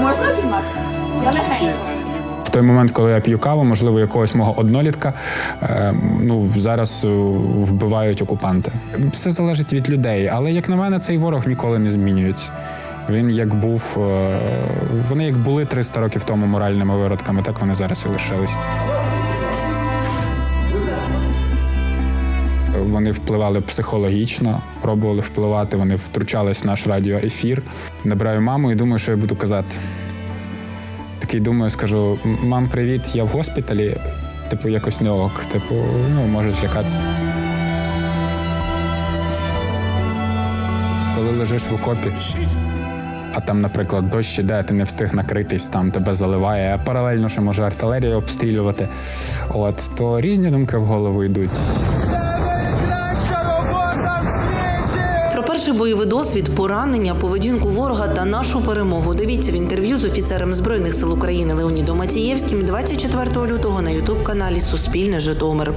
Можна знімати? Я легенько. В той момент, коли я п'ю каву, можливо, якогось мого однолітка, е, ну зараз е, вбивають окупанти. Все залежить від людей, але як на мене, цей ворог ніколи не змінюється. Він як був, е, вони як були 300 років тому моральними виродками, так вони зараз і лишились. Вони впливали психологічно, пробували впливати, вони втручались в наш радіоефір. Набираю маму і думаю, що я буду казати. Такий думаю, скажу: мам, привіт, я в госпіталі. Типу, якось не ок. Типу, ну, можуть злякатися. Коли лежиш в окопі, а там, наприклад, дощ іде, ти не встиг накритись, там тебе заливає, а паралельно ще може артилерія обстрілювати. От, то різні думки в голову йдуть. Перший бойовий досвід, поранення, поведінку ворога та нашу перемогу. Дивіться в інтерв'ю з офіцером збройних сил України Леонідом Мацієвським 24 лютого на ютуб каналі Суспільне Житомир.